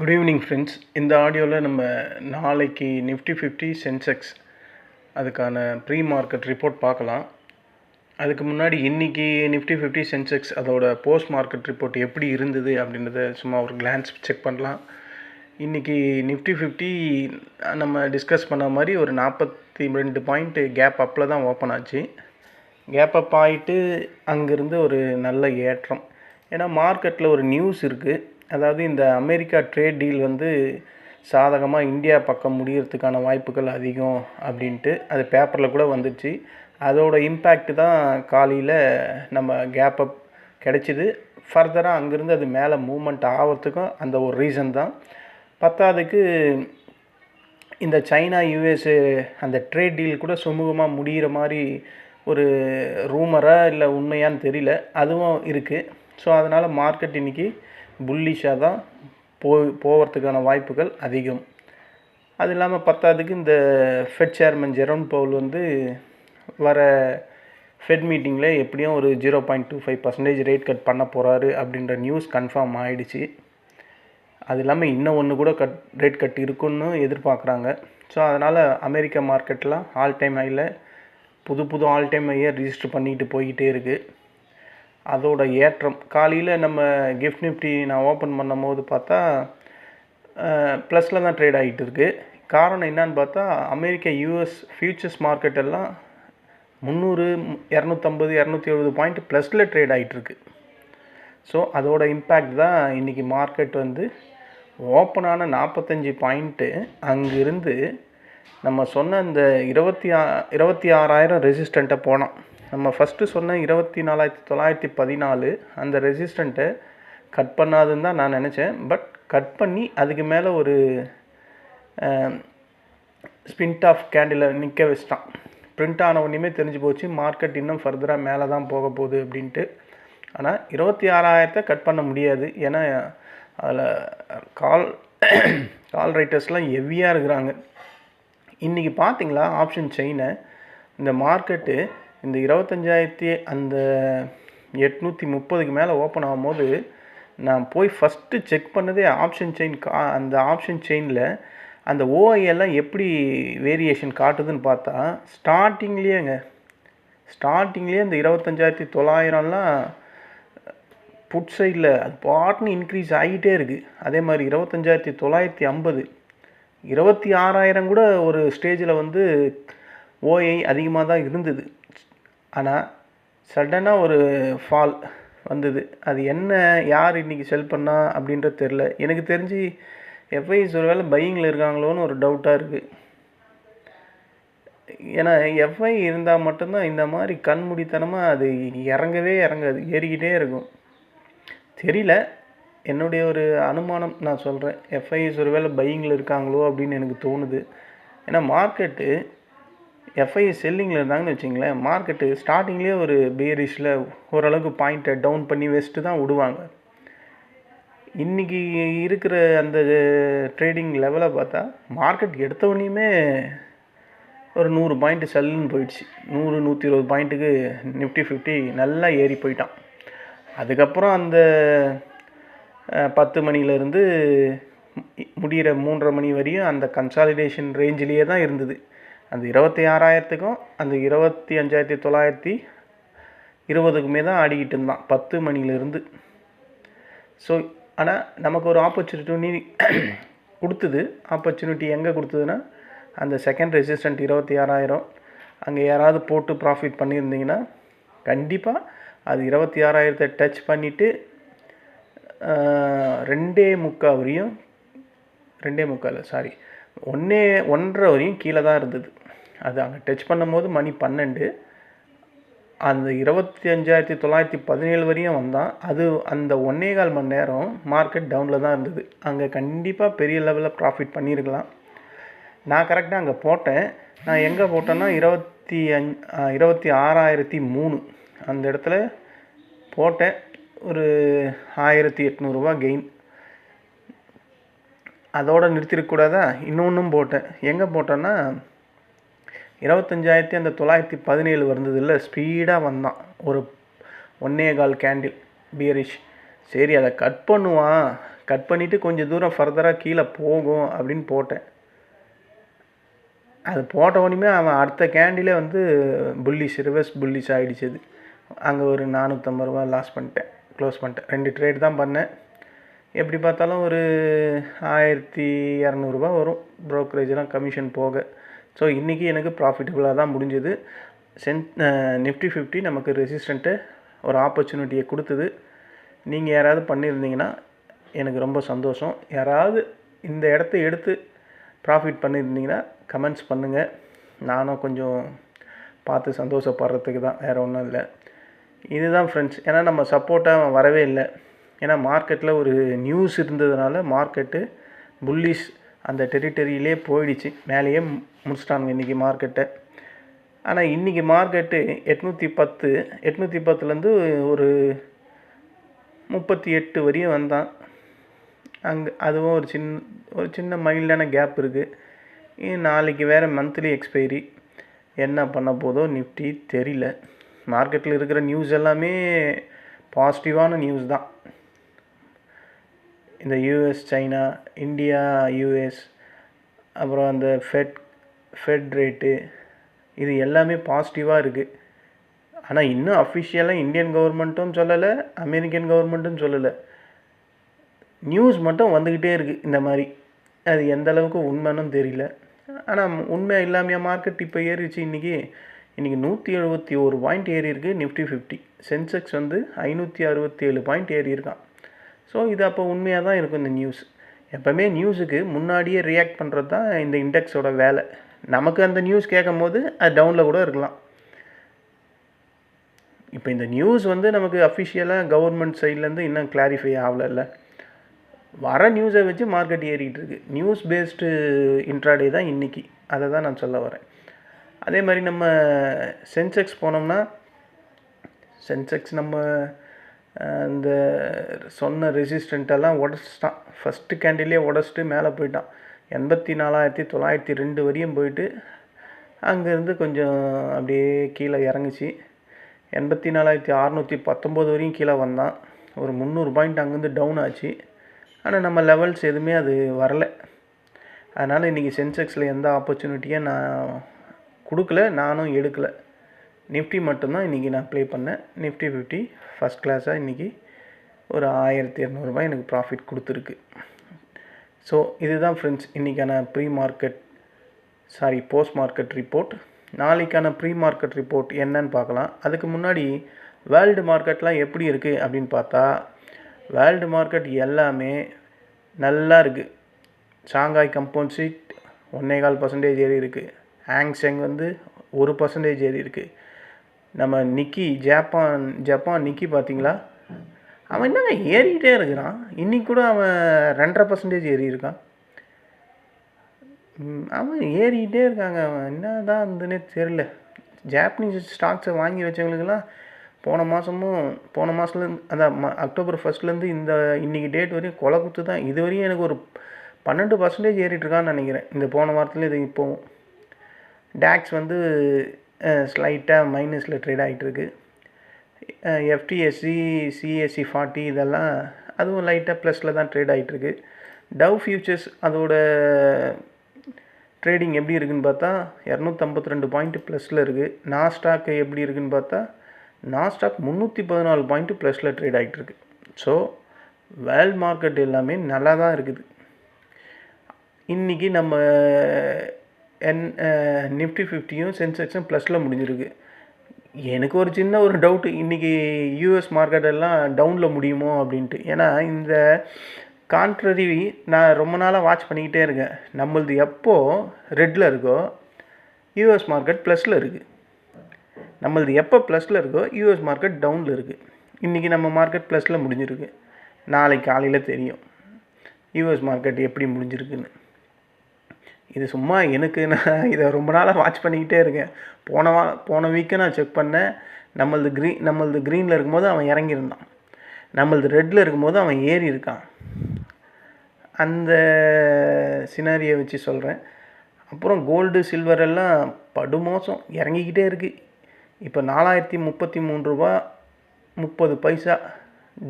Good evening friends இந்த ஆடியோவில் நம்ம நாளைக்கு நிஃப்டி ஃபிஃப்டி சென்செக்ஸ் அதுக்கான ப்ரீ மார்க்கெட் ரிப்போர்ட் பார்க்கலாம். அதுக்கு முன்னாடி இன்றைக்கி நிஃப்டி ஃபிஃப்டி சென்செக்ஸ் அதோட போஸ்ட் மார்க்கெட் ரிப்போர்ட் எப்படி இருந்தது அப்படின்றத சும்மா ஒரு கிளான்ஸ் செக் பண்ணலாம். இன்றைக்கி நிஃப்டி ஃபிஃப்டி நம்ம டிஸ்கஸ் பண்ண மாதிரி ஒரு நாற்பத்தி ரெண்டு பாயிண்ட்டு கேப் அப்பில் தான் ஓப்பன் ஆச்சு. கேப் அப் ஆகிட்டு அங்கேருந்து ஒரு நல்ல ஏற்றம். ஏன்னா மார்க்கெட்டில் ஒரு நியூஸ் இருக்குது அதாவது இந்த அமெரிக்கா ட்ரேட் டீல் வந்து சாதகமாக இந்தியா பக்கம் முடிகிறதுக்கான வாய்ப்புகள் அதிகம் அப்படின்ட்டு அது பேப்பரில் கூட வந்துச்சு. அதோட இம்பேக்ட் தான் காலையில் நம்ம கேப் அப் கிடச்சிது. ஃபர்தராக அங்கேருந்து அது மேலே மூமெண்ட் ஆகிறதுக்கும் அந்த ஒரு ரீசன் தான். பத்தாவதுக்கு இந்த சைனா யூஎஸ்ஏ அந்த ட்ரேட் டீல் கூட சுமூகமாக முடிகிற மாதிரி ஒரு ரூமராக இல்லை உண்மையான்னு தெரியல. அதுவும் இருக்குது ஸோ அதனால் மார்க்கெட் இன்றைக்கி புல்லிஷாக தான் போ போகிறதுக்கான வாய்ப்புகள் அதிகம். அது இல்லாமல் பத்தாவதுக்கு இந்த ஃபெட் சேர்மன் ஜெரோன் பவுல் வந்து வர ஃபெட் மீட்டிங்கில் எப்படியும் ஒரு zero point two five percentage rate cut பண்ண போகிறாரு அப்படின்ற நியூஸ் கன்ஃபார்ம் ஆகிடுச்சு அது இல்லாமல் இன்னும் ஒன்று கூட கட் ரேட் கட் இருக்குன்னு எதிர்பார்க்குறாங்க. ஸோ அதனால் அமெரிக்கா மார்க்கெட்லாம் ஆல் டைம் ஹையில் புது புது ஆல் டைம் ஹையை ரிஜிஸ்டர் பண்ணிக்கிட்டு போய்கிட்டே இருக்குது அதோட ஏற்றம். காலையில் நம்ம கிஃப்ட் நிஃப்டி நான் ஓப்பன் பண்ணும் போது பார்த்தா ப்ளஸில் தான் ட்ரேட் ஆகிட்டு இருக்குது காரணம் என்னன்னு பார்த்தா அமெரிக்கா யூஎஸ் ஃபியூச்சர்ஸ் மார்க்கெட் எல்லாம் முந்நூறு இரநூத்தம்பது இரநூத்தி எழுபது பாயிண்ட் ப்ளஸில் ட்ரேட் ஆகிட்டுருக்கு ஸோ அதோட இம்பேக்ட் தான் இன்றைக்கி மார்க்கெட் வந்து ஓப்பனான நாற்பத்தஞ்சு பாயிண்ட்டு அங்கிருந்து நம்ம சொன்ன அந்த இருபத்தி ஆ இருபத்தி ஆறாயிரம் ரெசிஸ்டண்ட்டை போனோம். நம்ம ஃபஸ்ட்டு சொன்ன இருபத்தி நாலாயிரத்தி தொள்ளாயிரத்தி பதினாலு அந்த ரெசிஸ்டண்ட்டை கட் பண்ணாதுன்னு தான் நான் நினச்சேன். பட் கட் பண்ணி அதுக்கு மேலே ஒரு ஸ்பின்ட் ஆஃப் கேண்டில் நிற்க வச்சிட்டான். பிரிண்ட் ஆன ஒன்றுமே தெரிஞ்சு போச்சு மார்க்கெட் இன்னும் ஃபர்தராக மேலே தான் போக போகுது அப்படின்ட்டு. ஆனால் இருபத்தி ஆறாயிரத்தை கட் பண்ண முடியாது. ஏன்னா அதில் கால் கால் ரைட்டர்ஸ்லாம் ஹெவியாக இருக்கிறாங்க. இன்றைக்கி பார்த்தீங்களா ஆப்ஷன் செயினை இந்த மார்க்கெட்டு இந்த இருபத்தஞ்சாயிரத்தி அந்த எட்நூற்றி முப்பதுக்கு மேலே ஓப்பன் ஆகும்போது நான் போய் ஃபஸ்ட்டு செக் பண்ணதே ஆப்ஷன் செயின் கா அந்த ஆப்ஷன் செயினில் அந்த ஓஐ எல்லாம் எப்படி வேரியேஷன் காட்டுதுன்னு பார்த்தா ஸ்டார்டிங்லேயேங்க ஸ்டார்டிங்லேயே இந்த இருபத்தஞ்சாயிரத்தி தொள்ளாயிரம்லாம் புட் சைடில் அது பாட்னு இன்க்ரீஸ் ஆகிட்டே இருக்குது அதே மாதிரி இருபத்தஞ்சாயிரத்தி தொள்ளாயிரத்தி ஐம்பது இருபத்தி ஆறாயிரம் கூட ஒரு ஸ்டேஜில் வந்து ஓஐ அதிகமாக தான் இருந்தது. ஆனால் சடனாக ஒரு ஃபால் வந்தது. அது என்ன யார் இன்றைக்கி செல் பண்ணா அப்படின்றது தெரில எனக்கு தெரிஞ்சு எஃப்ஐஸ் ஒரு வேளை பையிங்கில் இருக்காங்களோன்னு ஒரு டவுட்டாக இருக்குது ஏன்னா எஃப்ஐ இருந்தால் மட்டும்தான் இந்த மாதிரி கண்மூடித்தனமாக அது இறங்கவே இறங்காது. ஏறிக்கிட்டே இருக்கும். தெரியல. என்னுடைய ஒரு அனுமானம் நான் சொல்கிறேன் எஃப்ஐஎஸ் ஒரு வேலை பையிங்கில் இருக்காங்களோ அப்படின்னு எனக்கு தோணுது. ஏன்னா மார்க்கெட்டு எஃப்ஐ செல்லிங்கில் இருந்தாங்கன்னு வச்சிங்களேன் மார்க்கெட்டு ஸ்டார்டிங்லேயே ஒரு பேரிஷில் ஓரளவுக்கு பாயிண்ட்டை டவுன் பண்ணி வச்சுட்டு தான் விடுவாங்க. இன்றைக்கி இருக்கிற அந்த ட்ரேடிங் லெவலை பார்த்தா மார்க்கெட் எடுத்தவொடனையுமே ஒரு நூறு பாயிண்ட்டு செல்லுன்னு போயிடுச்சு. நூறு நூற்றி இருபது பாயிண்ட்டுக்கு நிஃப்டி ஃபிஃப்டி நல்லா ஏறி போயிட்டான். அதுக்கப்புறம் அந்த பத்து மணிலேருந்து முடிகிற மூன்றரை மணி வரையும் அந்த கன்சாலிடேஷன் ரேஞ்சிலேயே தான் இருந்தது. அந்த இருபத்தி ஆறாயிரத்துக்கும் அந்த இருபத்தி அஞ்சாயிரத்தி தொள்ளாயிரத்தி இருபதுக்குமே தான் ஆடிக்கிட்டு இருந்தான் பத்து மணிலேருந்து ஸோ ஆனால் நமக்கு ஒரு ஆப்பர்ச்சுனிட்டி கொடுத்தது. ஆப்பர்ச்சுனிட்டி எங்கே கொடுத்ததுன்னா அந்த செகண்ட் ரெசிஸ்டண்ட் இருபத்தி ஆறாயிரம் அங்கே யாராவது போட்டு ப்ராஃபிட் பண்ணியிருந்தீங்கன்னா கண்டிப்பாக அது இருபத்தி ஆறாயிரத்தை டச் பண்ணிவிட்டு ரெண்டே முக்கால் வரையும் ரெண்டே முக்கால் சாரி ஒன்றே ஒன்றரை வரையும் கீழே தான் இருந்தது. அது அங்கே டச் பண்ணும்போது மணி பன்னெண்டு. அந்த இருபத்தி அஞ்சாயிரத்தி தொள்ளாயிரத்தி பதினேழு வரையும் வந்தான். அது அந்த ஒன்றே கால் மணி நேரம் மார்க்கெட் டவுனில் தான் இருந்தது. அங்கே கண்டிப்பாக பெரிய லெவலில் ப்ராஃபிட் பண்ணியிருக்கலாம் நான் கரெக்டாக அங்கே போட்டேன். நான் எங்கே போட்டேன்னா இருபத்தி அஞ் இருபத்தி ஆறாயிரத்தி மூணு. அந்த இடத்துல போட்டேன். ஒரு ஆயிரத்தி எட்நூறுரூவா கெயின் அதோடு நிறுத்திடக்கூடாதா? இன்னொன்றும் போட்டேன். எங்கே போட்டேன்னா இருபத்தஞ்சாயிரத்தி அந்த தொள்ளாயிரத்தி பதினேழு வந்தது இல்லை ஸ்பீடாக வந்தான். ஒரு ஒன்னே கால் கேண்டில் பியரிஷ் சரி அதை கட் பண்ணுவான். கட் பண்ணிவிட்டு கொஞ்சம் தூரம் ஃபர்தராக கீழே போகும் அப்படின்னு போட்டேன். அது போட்ட உடனே அவன் அடுத்த கேண்டிலே வந்து புல்லிஷ் ரிவர்ஸ் புல்லிஷ் ஆகிடுச்சது அது. அங்கே ஒரு நானூற்றம்பது ரூபா லாஸ் பண்ணிட்டேன். க்ளோஸ் பண்ணிட்டேன். ரெண்டு ட்ரேட் தான் பண்ணேன். எப்படி பார்த்தாலும் ஒரு ஆயிரத்தி இரநூறுபா வரும். ப்ரோக்கரேஜெலாம் கமிஷன் போக. ஸோ இன்றைக்கி எனக்கு ப்ராஃபிட்டபுளாக தான் முடிஞ்சது. சென் நிஃப்டி ஃபிஃப்டி நமக்கு ரெசிஸ்டண்ட்டு ஒரு ஆப்பர்ச்சுனிட்டியை கொடுத்தது. நீங்கள் யாராவது பண்ணியிருந்தீங்கன்னா எனக்கு ரொம்ப சந்தோஷம். யாராவது இந்த இடத்த எடுத்து ப்ராஃபிட் பண்ணியிருந்தீங்கன்னா கமெண்ட்ஸ் பண்ணுங்கள் நானும் கொஞ்சம் பார்த்து சந்தோஷப்படுறதுக்கு தான். வேறு ஒன்றும் இல்லை. இதுதான் ஃப்ரெண்ட்ஸ் ஏன்னா நம்ம சப்போர்ட்டாக வரவே இல்லை. ஏன்னா மார்க்கெட்டில் ஒரு நியூஸ் இருந்ததுனால மார்க்கெட்டு புல்லிஷ் அந்த டெரிட்டரியிலே போயிடுச்சு. மேலேயே முடிச்சிட்டாங்க இன்றைக்கி மார்க்கெட்டை ஆனால் இன்றைக்கி மார்க்கெட்டு எட்நூற்றி பத்து எட்நூற்றி பத்துலேருந்து ஒரு முப்பத்தி எட்டு வரையும் வந்தான். அங்கே அதுவும் ஒரு சின்ன ஒரு சின்ன மைல்டான கேப் இருக்குது நாளைக்கு வேறு மந்த்லி எக்ஸ்பைரி என்ன பண்ண போதோ நிஃப்டி தெரியல. மார்க்கெட்டில் இருக்கிற நியூஸ் எல்லாமே பாசிட்டிவான நியூஸ் தான். இந்த யூஎஸ் சைனா இந்தியா யூஎஸ் அப்புறம் அந்த ஃபெட் ஃபெட் ரேட்டு இது எல்லாமே பாசிட்டிவாக இருக்குது ஆனால் இன்னும் அஃபிஷியலாக இந்தியன் கவர்மெண்ட்டும் சொல்லலை அமெரிக்கன் கவர்மெண்ட்டும் சொல்லலை. நியூஸ் மட்டும் வந்துக்கிட்டே இருக்குது இந்த மாதிரி. அது எந்த அளவுக்கு உண்மைன்னு தெரியல. ஆனால் உண்மை இல்லாமையா மார்க்கெட் இப்போ ஏறிச்சு இன்றைக்கி இன்றைக்கி நூற்றி எழுபத்தி ஒரு பாயிண்ட் ஏறி இருக்குது நிஃப்டி ஃபிஃப்டி சென்செக்ஸ் வந்து ஐநூற்றி அறுபத்தி ஏழு பாயிண்ட் ஏறி இருக்கான் ஸோ இது அப்போ உண்மையாக தான் இருக்கும் இந்த நியூஸ் எப்போவுமே நியூஸுக்கு முன்னாடியே ரியாக்ட் பண்ணுறது தான் இந்த இண்டெக்ஸோட வேலை. நமக்கு அந்த நியூஸ் கேட்கும் போது அது டவுனில் கூட இருக்கலாம். இப்போ இந்த நியூஸ் வந்து நமக்கு அஃபிஷியலாக கவர்மெண்ட் சைட்லேருந்து இன்னும் கிளாரிஃபை ஆகலைல்ல. வர நியூஸை வச்சு மார்க்கெட் ஏறிக்கிட்டு இருக்கு. நியூஸ் பேஸ்டு இன்ட்ராடே தான் இன்றைக்கி அதை தான் நான் சொல்ல வரேன். அதே மாதிரி நம்ம சென்செக்ஸ் போனோம்னா சென்செக்ஸ் நம்ம இந்த சொன்ன ரெசிஸ்டண்ட்டெல்லாம் உடச்சிட்டான். ஃபஸ்ட்டு கேண்டிலே உடச்சிட்டு மேலே போயிட்டான். எண்பத்தி நாலாயிரத்தி தொள்ளாயிரத்தி ரெண்டு வரையும் போயிட்டு அங்கேருந்து கொஞ்சம் அப்படியே கீழே இறங்குச்சு. எண்பத்தி நாலாயிரத்தி அறநூற்றி பத்தொம்போது வரையும் கீழே வந்தான். ஒரு முந்நூறு பாயிண்ட் அங்கேருந்து டவுன் ஆச்சு. ஆனால் நம்ம லெவல்ஸ் எதுவுமே அது வரலை. அதனால் இன்றைக்கி சென்செக்ஸில் எந்த ஆப்பர்ச்சுனிட்டியும் நான் கொடுக்கல நானும் எடுக்கலை. நிஃப்டி மட்டும்தான் இன்றைக்கி நான் ப்ளே பண்ணேன். நிஃப்டி ஃபிஃப்டி ஃபஸ்ட் கிளாஸாக இன்றைக்கி ஒரு ஆயிரத்தி இரநூறுபா எனக்கு ப்ராஃபிட் கொடுத்துருக்கு. ஸோ இதுதான் ஃப்ரெண்ட்ஸ் இன்றைக்கான pre market sorry post market report நாளைக்கான ப்ரீ மார்க்கெட் ரிப்போர்ட் என்னன்னு பார்க்கலாம். அதுக்கு முன்னாடி வேர்ல்டு மார்க்கெட்லாம் எப்படி இருக்குது அப்படின்னு பார்த்தா வேர்ல்டு மார்க்கெட் எல்லாமே நல்லா இருக்குது ஷாங்காய் கம்பவுண்ட் ஒன்றே கால் பர்சன்டேஜ் ஏறி இருக்குது ஹேங்ஸெங் வந்து ஒரு பர்சன்டேஜ் ஏறி இருக்குது நம்ம நிக்கி ஜப்பான் ஜப்பான் நிக்கி பார்த்தீங்களா அவன் என்னங்க ஏறிக்கிட்டே இருக்கிறான். இன்றைக்கி கூட அவன் ரெண்டரை பர்சன்டேஜ் ஏறி இருக்கான். அவன் ஏறிக்கிட்டே இருக்காங்க. அவன் என்ன தான் இருந்துன்னே தெரில ஜாப்பனீஸ் ஸ்டாக்ஸை வாங்கி வச்சவங்களுக்கெல்லாம் போன மாதமும் போன மாதத்துலேருந்து அதான் அக்டோபர் ஃபஸ்ட்லேருந்து இந்த இன்றைக்கி டேட் வரையும் கொலை குத்து தான். இது வரையும் எனக்கு ஒரு பன்னெண்டு பர்சன்டேஜ் ஏறிட்டுருக்கான்னு நினைக்கிறேன். இந்த போன வாரத்தில் இது இப்போவும். டேக்ஸ் வந்து ஸ்லைட்டாக மைனஸில் ட்ரேட் ஆகிட்டுருக்கு எஃப்டிஎஸ்சி சிஎஸ்சி ஃபார்ட்டி இதெல்லாம் அதுவும் லைட்டாக ப்ளஸில் தான் ட்ரேட் ஆகிட்டுருக்கு டவ் ஃபியூச்சர்ஸ் அதோட ட்ரேடிங் எப்படி இருக்குதுன்னு பார்த்தா இரநூத்தம்பத்தி ரெண்டு பாயிண்ட்டு ப்ளஸில் இருக்குது நாஸ்டாக் எப்படி இருக்குன்னு பார்த்தா நாஸ்டாக் முந்நூற்றி பதினாலு பாயிண்ட்டு ப்ளஸில் ட்ரேட் ஆகிட்டுருக்கு ஸோ வேர்ல்ட் மார்க்கெட் எல்லாமே நல்லா தான் இருக்குது. இன்றைக்கி நம்ம என் நிஃப்டி ஃபிஃப்டியும் சென்செக்ஸும் ப்ளஸில் முடிஞ்சிருக்கு. எனக்கு ஒரு சின்ன ஒரு டவுட்டு இன்றைக்கி யூஎஸ் மார்க்கெட் எல்லாம் டவுனில் முடியுமோ அப்படின்ட்டு. ஏன்னா இந்த கான்ட்ரரி நான் ரொம்ப நாளாக வாட்ச் பண்ணிக்கிட்டே இருக்கேன். நம்மளது எப்போது ரெட்டில் இருக்கோ யூஎஸ் மார்க்கெட் ப்ளஸில் இருக்குது நம்மளது எப்போ ப்ளஸில் இருக்கோ யூஎஸ் மார்க்கெட் டவுனில் இருக்குது இன்றைக்கி நம்ம மார்க்கெட் ப்ளஸில் முடிஞ்சிருக்கு. நாளைக்கு காலையில் தெரியும். யூஎஸ் மார்க்கெட் எப்படி முடிஞ்சிருக்குன்னு. இது சும்மா எனக்கு நான் இதை ரொம்ப நாளாக வாட்ச் பண்ணிக்கிட்டே இருக்கேன். போன வா போன வீக்கை நான் செக் பண்ணேன். நம்மளது க்ரீன் நம்மளது க்ரீனில் இருக்கும்போது அவன் இறங்கியிருந்தான். நம்மளது ரெட்டில் இருக்கும்போது அவன் ஏறி இருக்கான். அந்த சினாரியை வச்சு சொல்கிறேன் அப்புறம் கோல்டு சில்வர் எல்லாம் படுமோசம் இறங்கிக்கிட்டே இருக்குது இப்போ நாலாயிரத்தி முப்பத்தி மூணு ரூபா முப்பது பைசா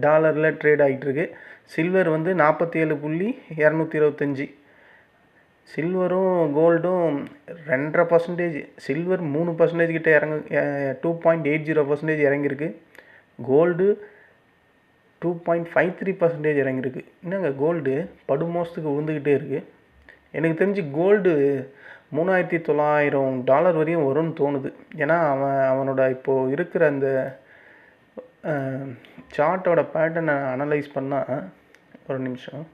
டாலரில் ட்ரேட் ஆகிட்டுருக்கு சில்வர் வந்து நாற்பத்தி ஏழு புள்ளி இரநூத்தி இருபத்தஞ்சி சில்வரும் கோல்டும் ரெண்டரை பர்சன்டேஜ் சில்வர் மூணு பர்சன்டேஜ் கிட்ட இறங்கு two point eight zero percentage இறங்கியிருக்கு. Gold two point five three percentage இறங்கியிருக்கு. என்னங்க கோல்டு படுமோசத்துக்கு விழுந்துக்கிட்டே இருக்குது எனக்கு தெரிஞ்சு கோல்டு மூணாயிரத்தி தொள்ளாயிரம் டாலர் வரையும் வரும்னு தோணுது. ஏன்னா அவன் அவனோட இப்போது இருக்கிற அந்த சார்ட்டோட பேட்டர்னை அனலைஸ் பண்ணால் ஒரு நிமிஷம்.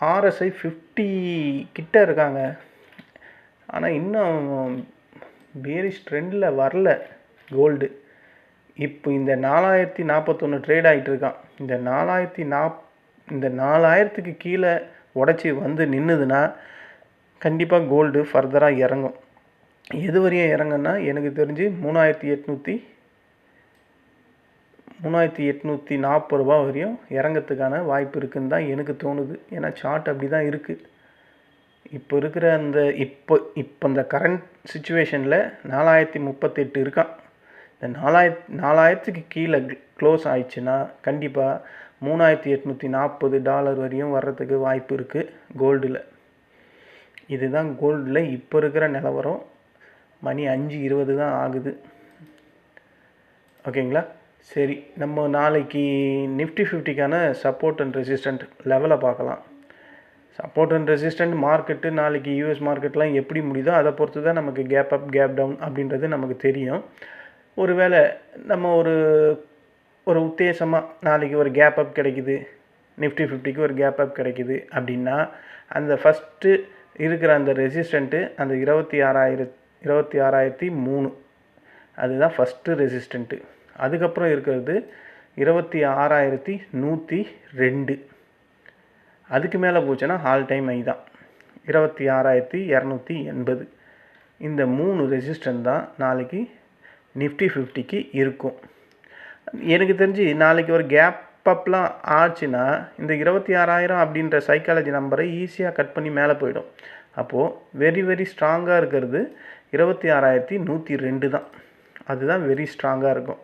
ஆர்எஸ்ஐ ஃபிஃப்டி கிட்ட இருக்காங்க. ஆனால் இன்னும் பேரிஷ் ட்ரெண்டில் வரல கோல்டு இப்போ இந்த நாலாயிரத்தி நாற்பத்தொன்று ட்ரேட் ஆகிட்டு இருக்கான். இந்த நாலாயிரத்தி நாப் இந்த நாலாயிரத்துக்கு கீழே உடச்சி வந்து நின்றுதுன்னா கண்டிப்பாக கோல்டு ஃபர்தராக இறங்கும். எது வரையும் இறங்குன்னா எனக்கு தெரிஞ்சு மூணாயிரத்தி எட்நூற்றி மூணாயிரத்தி எட்நூற்றி நாற்பது ரூபா வரையும் இறங்கிறதுக்கான வாய்ப்பு இருக்குன்னு தான் எனக்கு தோணுது. ஏன்னா சார்ட் அப்படி தான் இருக்குது இப்போ இருக்கிற அந்த இப்போ இப்போ இந்த கரண்ட் சுச்சுவேஷனில் நாலாயிரத்தி முப்பத்தெட்டு இருக்கான். இந்த நாலாயிரத் நாலாயிரத்துக்கு கீழே க்ளோஸ் ஆயிடுச்சுன்னா கண்டிப்பாக மூணாயிரத்தி எட்நூற்றி நாற்பது டாலர் வரையும் வர்றதுக்கு வாய்ப்பு இருக்குது கோல்டில் இதுதான் கோல்டில் இப்போ இருக்கிற நிலவரம். மணி அஞ்சு இருபது தான் ஆகுது. ஓகேங்களா? சரி நம்ம நாளைக்கு நிஃப்டி ஃபிஃப்டிக்கான சப்போர்ட் அண்ட் ரெசிஸ்டண்ட் லெவலை பார்க்கலாம். சப்போர்ட் அண்ட் ரெசிஸ்டண்ட் மார்க்கெட்டு நாளைக்கு யூஎஸ் மார்க்கெட்லாம் எப்படி முடியுதோ அதை பொறுத்து தான் நமக்கு கேப் அப் கேப் டவுன் அப்படின்றது நமக்கு தெரியும். ஒருவேளை நம்ம ஒரு ஒரு உத்தேசமாக நாளைக்கு ஒரு கேப் அப் கிடைக்குது நிஃப்டி ஃபிஃப்டிக்கு ஒரு கேப் அப் கிடைக்குது அப்படின்னா அந்த ஃபஸ்ட்டு இருக்கிற அந்த ரெசிஸ்டண்ட்டு அந்த இருபத்தி ஆறாயிரத் இருபத்தி ஆறாயிரத்தி மூணு. அதுதான் ஃபஸ்ட்டு ரெசிஸ்டண்ட்டு அதுக்கப்புறம் இருக்கிறது இருபத்தி ஆறாயிரத்தி நூற்றி ரெண்டு. அதுக்கு மேலே போச்சுன்னா ஆல் டைம் ஐ தான். இருபத்தி ஆறாயிரத்தி இரநூத்தி எண்பது. இந்த மூணு ரெசிஸ்டன்ட் தான் நாளைக்கு நிஃப்டி ஃபிஃப்டிக்கு இருக்கும். எனக்கு தெரிஞ்சு நாளைக்கு ஒரு கேப் அப்லாம் ஆச்சுன்னா இந்த இருபத்தி ஆறாயிரம் அப்படின்ற சைக்காலஜி நம்பரை ஈஸியாக கட் பண்ணி மேலே போயிடும். அப்போது வெரி வெரி ஸ்ட்ராங்காக இருக்கிறது இருபத்தி ஆறாயிரத்தி நூற்றி ரெண்டு தான். அதுதான் வெரி ஸ்ட்ராங்காக இருக்கும்.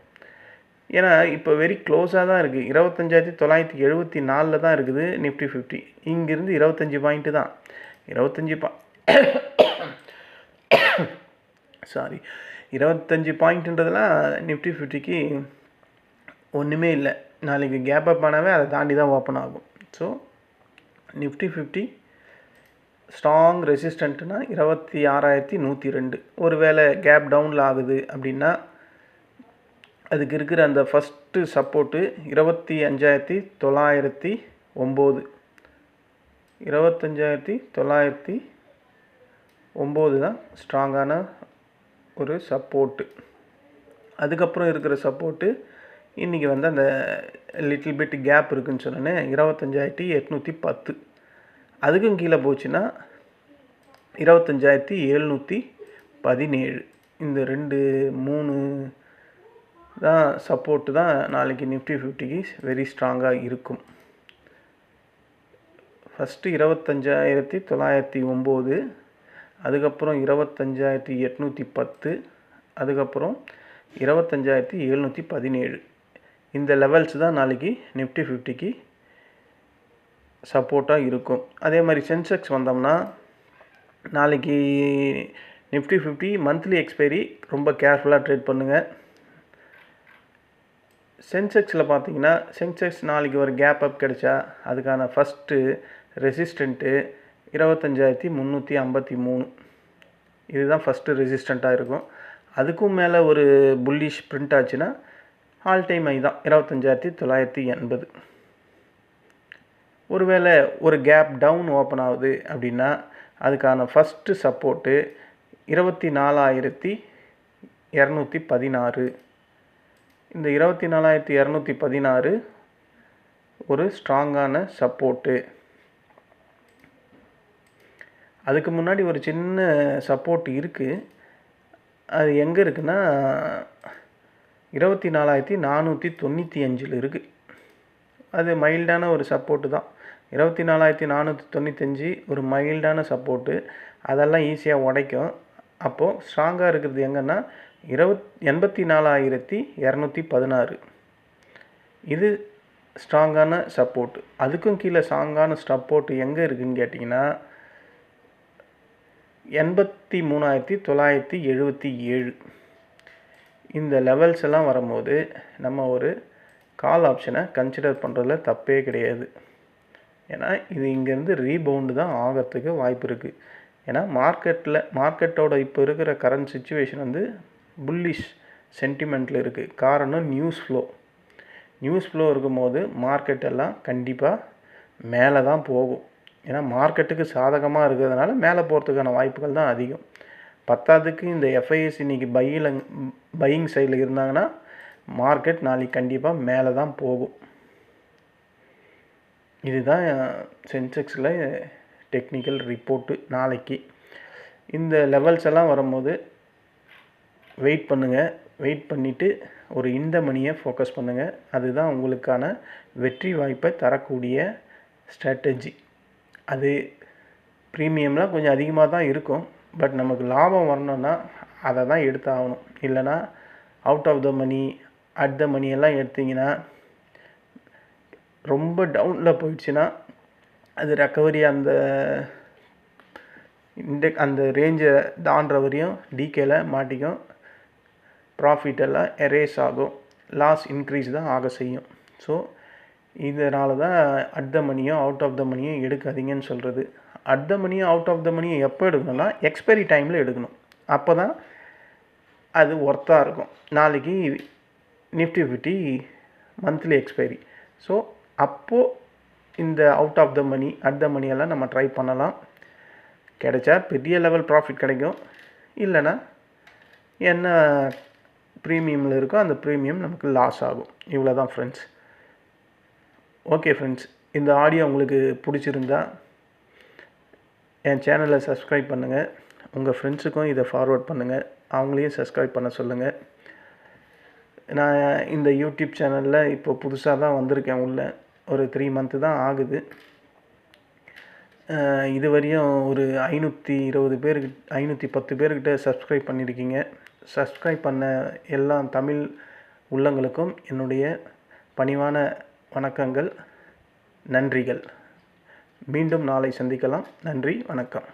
ஏன்னா இப்போ வெரி க்ளோஸாக தான் இருக்குது இருபத்தஞ்சாயிரத்தி தொள்ளாயிரத்தி எழுபத்தி நாலில் தான் இருக்குது நிஃப்டி ஃபிஃப்டி இங்கேருந்து இருபத்தஞ்சி பாயிண்ட்டு தான். இருபத்தஞ்சி பா சாரி இருபத்தஞ்சி பாயிண்ட்டுன்றதுலாம் நிஃப்டி ஃபிஃப்டிக்கு ஒன்றுமே இல்லை. நாளைக்கு கேப் அப் ஆனாவே அதை தாண்டி தான் ஓப்பன் ஆகும். ஸோ நிஃப்டி ஃபிஃப்டி ஸ்ட்ராங் ரெசிஸ்டண்ட்டுனா இருபத்தி ஆறாயிரத்தி நூற்றி ரெண்டு. ஒரு வேளை கேப் டவுனில் ஆகுது அப்படின்னா அதுக்கு இருக்கிற அந்த ஃபஸ்ட்டு சப்போர்ட்டு இருபத்தி அஞ்சாயிரத்தி தொள்ளாயிரத்தி ஒம்பது. இருபத்தஞ்சாயிரத்தி தொள்ளாயிரத்தி ஒம்பது தான் ஸ்ட்ராங்கான ஒரு சப்போர்ட்டு அதுக்கப்புறம் இருக்கிற சப்போர்ட்டு இன்றைக்கி வந்து அந்த லிட்டில் பிட் கேப் இருக்குதுன்னு சொன்னோன்னே இருபத்தஞ்சாயிரத்தி எட்நூற்றி பத்து. அதுக்கும் கீழே போச்சுன்னா இருபத்தஞ்சாயிரத்தி எழுநூற்றி பதினேழு. இந்த ரெண்டு மூணு தான் சப்போர்ட்டு தான் நாளைக்கு நிஃப்டி ஃபிஃப்டிக்கு வெரி ஸ்ட்ராங்காக இருக்கும். ஃபஸ்ட்டு இருபத்தஞ்சாயிரத்தி தொள்ளாயிரத்தி ஒம்பது அதுக்கப்புறம் இருபத்தஞ்சாயிரத்தி எட்நூற்றி பத்து அதுக்கப்புறம் இருபத்தஞ்சாயிரத்தி எழுநூற்றி பதினேழு. இந்த லெவல்ஸ் தான் நாளைக்கு நிஃப்டி ஃபிஃப்டிக்கு சப்போர்ட்டாக இருக்கும். அதே மாதிரி சென்செக்ஸ் வந்தோம்னா நாளைக்கு நிஃப்டி ஃபிஃப்டி மந்த்லி எக்ஸ்பைரி ரொம்ப கேர்ஃபுல்லாக ட்ரேட் பண்ணுங்கள் சென்செக்ஸில் பார்த்தீங்கன்னா சென்செக்ஸ் நாளைக்கு ஒரு கேப் அப் கிடைச்சா அதுக்கான ஃபஸ்ட்டு ரெசிஸ்டண்ட்டு இருபத்தஞ்சாயிரத்தி முந்நூற்றி ஐம்பத்தி மூணு. இதுதான் ஃபஸ்ட்டு ரெசிஸ்டண்ட்டாக இருக்கும். அதுக்கும் மேலே ஒரு புல்லிஷ் பிரிண்ட் ஆச்சுன்னா ஆல் டைம் ஐ தான். இருபத்தஞ்சாயிரத்தி தொள்ளாயிரத்தி எண்பது. ஒருவேளை ஒரு கேப் டவுன் ஓப்பன் ஆகுது அப்படின்னா அதுக்கான ஃபஸ்ட்டு சப்போர்ட்டு இருபத்தி நாலாயிரத்தி இரநூத்தி பதினாறு. இந்த இருபத்தி நாலாயிரத்தி இரநூத்தி பதினாறு ஒரு ஸ்ட்ராங்கான சப்போர்ட்டு. அதுக்கு முன்னாடி ஒரு சின்ன சப்போர்ட் இருக்குது அது எங்கே இருக்குன்னா இருபத்தி நாலாயிரத்தி நானூற்றி தொண்ணூற்றி அஞ்சில் இருக்குது அது மைல்டான ஒரு சப்போர்ட்டு தான். இருபத்தி நாலாயிரத்தி நானூற்றி தொண்ணூத்தஞ்சு ஒரு மைல்டான சப்போர்ட்டு. அதெல்லாம் ஈஸியாக உடைக்கும். அப்போது ஸ்ட்ராங்காக இருக்கிறது எங்கன்னா இருபத் எண்பத்தி நாலாயிரத்தி இரநூத்தி பதினாறு. இது ஸ்ட்ராங்கான சப்போர்ட் அதுக்கும் கீழே ஸ்ட்ராங்கான சப்போர்ட் எங்கே இருக்குதுன்னு கேட்டிங்கன்னா எண்பத்தி மூணாயிரத்தி தொள்ளாயிரத்தி எழுபத்தி ஏழு. இந்த லெவல்ஸ் எல்லாம் வரும்போது நம்ம ஒரு கால் ஆப்ஷனை கன்சிடர் பண்ணுறதுல தப்பே கிடையாது. ஏன்னா இது இங்கேருந்து ரீபவுண்டு தான் ஆகிறதுக்கு வாய்ப்பு இருக்குது ஏன்னா மார்க்கெட்டில் மார்க்கெட்டோட இப்போ இருக்கிற கரண்ட் சுச்சுவேஷன் வந்து புல்லிஷ் சென்டிமெண்ட்டில் இருக்குது காரணம் நியூஸ் ஃப்ளோ நியூஸ் ஃப்ளோ இருக்கும்போது மார்க்கெட் எல்லாம் கண்டிப்பாக மேலே தான் போகும். ஏன்னா மார்க்கெட்டுக்கு சாதகமாக இருக்கிறதுனால மேலே போகிறதுக்கான வாய்ப்புகள் தான் அதிகம். பத்தாவதுக்கு இந்த எஃப்ஐஎஸ் இன்றைக்கி பையில் பையிங் சைடில் இருந்தாங்கன்னா மார்க்கெட் நாளைக்கு கண்டிப்பாக மேலே தான் போகும். இதுதான் சென்செக்ஸில் டெக்னிக்கல் ரிப்போர்ட்டு நாளைக்கு. இந்த லெவல்ஸ் எல்லாம் வரும்போது வெயிட் பண்ணுங்கள் வெயிட் பண்ணிவிட்டு ஒரு இந்த மணியை ஃபோக்கஸ் பண்ணுங்கள் அதுதான் உங்களுக்கான வெற்றி வாய்ப்பை தரக்கூடிய ஸ்ட்ராட்டஜி அது ப்ரீமியம்லாம் கொஞ்சம் அதிகமாக தான் இருக்கும். பட் நமக்கு லாபம் வரணும்னா அதை தான் எடுத்து ஆகணும் இல்லைனா out of the money at the மணியெல்லாம் எடுத்திங்கன்னா ரொம்ப டவுனில் போயிடுச்சுன்னா அது ரெக்கவரி அந்த இண்டெக் அந்த ரேஞ்சை தாண்டுற வரையும் டிகேல மாட்டிக்கும். ப்ராஃபிட் எல்லாம் எரேஸ் ஆகும். லாஸ் இன்க்ரீஸ் தான் ஆக செய்யும். ஸோ இதனால தான் அட் த மணியும் அவுட் ஆஃப் த மணியும் எடுக்காதீங்கன்னு சொல்கிறது அட் த மணியும் அவுட் ஆஃப் த மணியும் எப்போ எடுக்கணும்னா எக்ஸ்பைரி டைமில் எடுக்கணும். அப்போ தான் அது ஒர்த்தாக இருக்கும். நாளைக்கு Nifty fifty monthly expiry so அப்போது இந்த out of the money at the மணியெல்லாம் நம்ம ட்ரை பண்ணலாம். கிடைச்சா பெரிய லெவல் ப்ராஃபிட் கிடைக்கும். இல்லைன்னா என்ன ப்ரீமியமில் இருக்கோ அந்த ப்ரீமியம் நமக்கு லாஸ் ஆகும். இவ்வளோ தான் ஃப்ரெண்ட்ஸ் ஓகே ஃப்ரெண்ட்ஸ் இந்த ஆடியோ உங்களுக்கு பிடிச்சிருந்தா என் சேனலை சப்ஸ்கிரைப் பண்ணுங்கள் உங்கள் ஃப்ரெண்ட்ஸுக்கும் இதை ஃபார்வர்ட் பண்ணுங்கள் அவங்களையும் சப்ஸ்கிரைப் பண்ண சொல்லுங்கள் நான் இந்த யூடியூப் சேனலில் இப்போ புதுசாக தான் வந்திருக்கேன் உள்ளே. ஒரு த்ரீ மந்த்து தான் ஆகுது. இது வரையும் ஒரு ஐநூற்றி இருபது பேருக்கு ஐநூற்றி பத்து பேர்கிட்ட சப்ஸ்கிரைப் பண்ணியிருக்கீங்க சப்ஸ்கிரைப் பண்ண எல்லா தமிழ் உள்ளங்களுக்கும் என்னுடைய பணிவான வணக்கங்கள் நன்றிகள். மீண்டும் நாளை சந்திக்கலாம். நன்றி வணக்கம்.